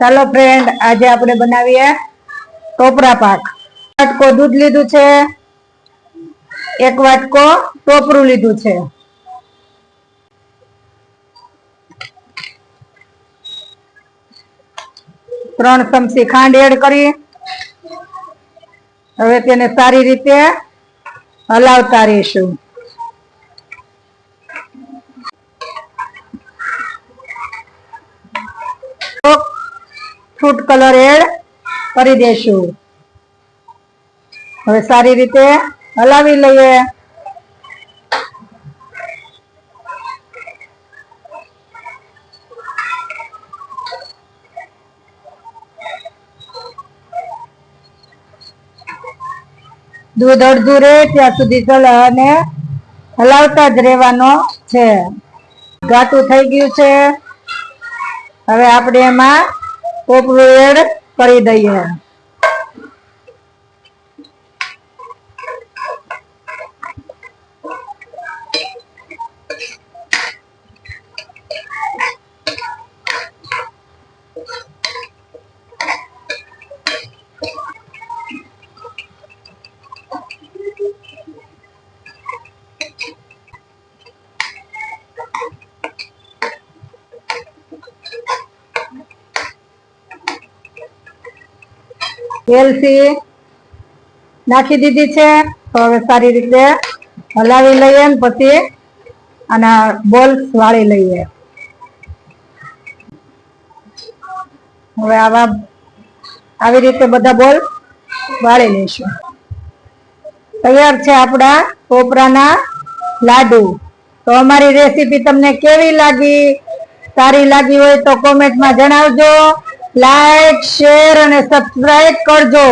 ચાલો ફ્રેન્ડ આજે આપણે બનાવીએ ટોપરા પાક. વાટકો દૂધ લીધું છે. એક વાટકો ટોપરું લીધું છે. ત્રણ ચમચી ખાંડ એડ કરી. હવે તેને સારી રીતે હલાવતા રહીશું. ફૂડ કલર એડ કરી દેશું. હવે સારી રીતે હલાવી લઈએ. દૂધ અડધું રહે ત્યાં સુધી અને હલાવતા જ રહેવાનો છે. ઘાટું થઈ ગયું છે. હવે આપણે એમાં કોપરું એડ કરી દઈએ. એલસી નાખી દીધી છે. તો હવે સારી રીતે હલાવી લઈએ પછી આના બોલ્સ વાળી લઈએ. હવે આવા આવી રીતે બધા બોલ વાળી લઈશું. તૈયાર છે આપણા કોપરાના લાડુ. તો અમારી રેસીપી તમને કેવી લાગી? સારી લાગી હોય તો કોમેન્ટમાં જણાવજો. લાઈક શેર અને સબસ્ક્રાઈબ કરજો.